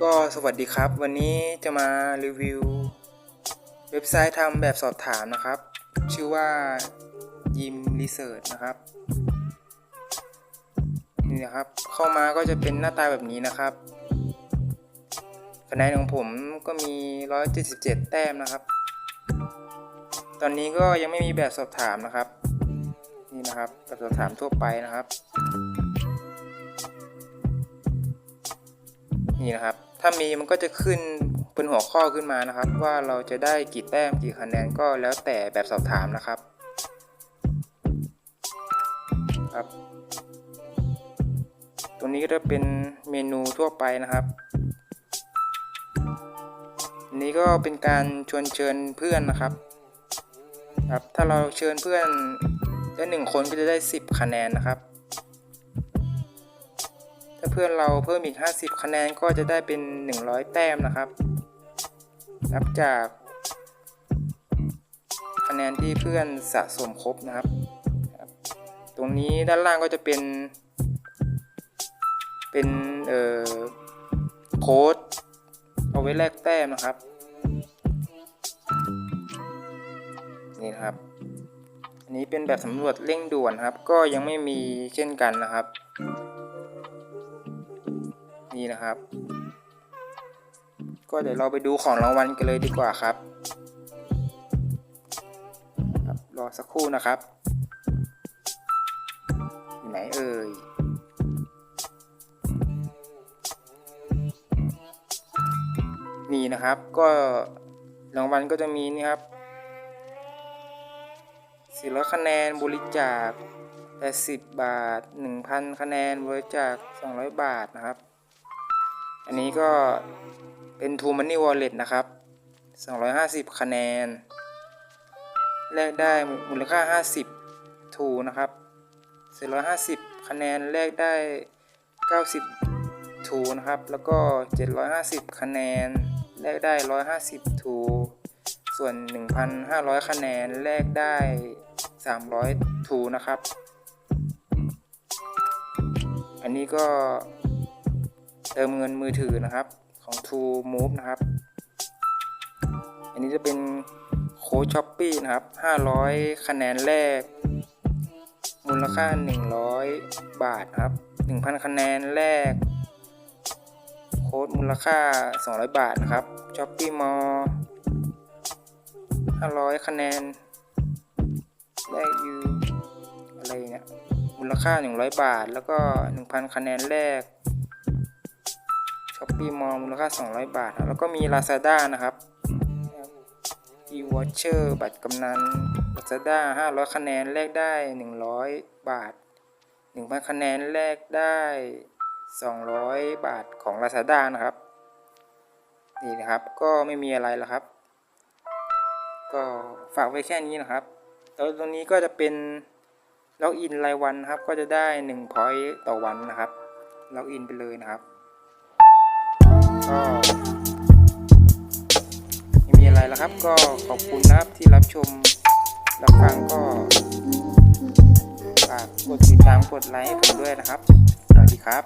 ก็สวัสดีครับ วันนี้จะมารีวิว เว็บไซต์ทำแบบสอบถามนะครับ ชื่อว่า Yim Research นะครับ นี่นะครับ เข้ามาก็จะเป็นหน้าตาแบบนี้นะครับคะแนนของผมก็มี 177 แต้มนะครับ ตอนนี้ก็ยังไม่มีแบบสอบถามนะครับ นี่นะครับ แบบสอบถามทั่วไปนะครับ นี่นะครับ ถ้ามีมันก็จะขึ้นเป็นหัวข้อขึ้นมานะครับ ว่าเราจะได้กี่แต้มกี่คะแนนก็แล้วแต่แบบสอบถามนะครับครับตรงนี้ก็จะเป็นเมนูทั่วไปนะครับอันนี้ก็เป็นการชวนเชิญเพื่อนนะครับครับ ถ้าเราเชิญเพื่อนได้หนึ่งคนก็จะได้ 10 คะแนนนะครับ ถ้าเพื่อนเราเพิ่มอีก 50 คะแนนก็จะได้เป็น 100 แต้มนะครับ นับจาก คะแนนที่เพื่อนสะสมครบนะครับ ตรงนี้ด้านล่างก็จะเป็น เป็นเอ่อโค้ดเอาไว้แลกแต้มนะครับ นี่นะครับ อันนี้เป็นแบบสำรวจเร่งด่วนครับ ก็ยังไม่มีเช่นกันนะครับ นี่นะครับ ก็เดี๋ยวเราไปดูของรางวัลกันเลยดีกว่าครับรอสักครู่นะครับอยู่ไหนเอ่ยนี่นะครับก็รางวัลก็จะมีนี่ครับ400คะแนนบริจาค80 บาท 1,000 คะแนนบริจาค200 บาทนะครับ อันนี้ก็เป็น True Money Wallet นะครับ 250 คะแนน แลกได้มูลค่า 50 True นะครับ 450 คะแนน แลกได้ 90 True นะครับ แล้วก็ 750 คะแนน แลกได้ 150 True ส่วน 1,500 คะแนน แลกได้ 300 True นะครับ อันนี้ก็ เติมเงินมือถือนะครับของ True Move นะครับ อันนี้จะเป็นโค้ดช้อปปี้นะครับ 500 คะแนนแรก มูลค่า 100 บาทครับ 1,000 คะแนนแรก โค้ดมูลค่า 200 บาทนะครับช้อปปี้มอ500 คะแนนแรกยูอะไรเนี่ยมูลค่า 100 บาท แล้วก็ 1,000 คะแนนแรก ช้อปปี้มอลมูลค่า 200 บาท แล้วก็มี Lazada นะครับ e-voucher บัตรกำนัน Lazada 500 คะแนนแลกได้ 100 บาท 1,000 คะแนนแลกได้ 200 บาทของ Lazada นะครับ นี่นะครับก็ไม่มีอะไรแล้วครับ ก็ฝากไว้แค่นี้นะครับแล้วตรงนี้ก็จะเป็นล็อกอินรายวันครับก็จะได้1 point ต่อวันนะครับล็อกอินไปเลยนะครับ ก็ไม่มีอะไรแล้วครับ ก็ขอบคุณนะครับที่รับชมรับฟังก็ฝากกดติดตามกดไลค์ให้ผมด้วยนะครับสวัสดีครับ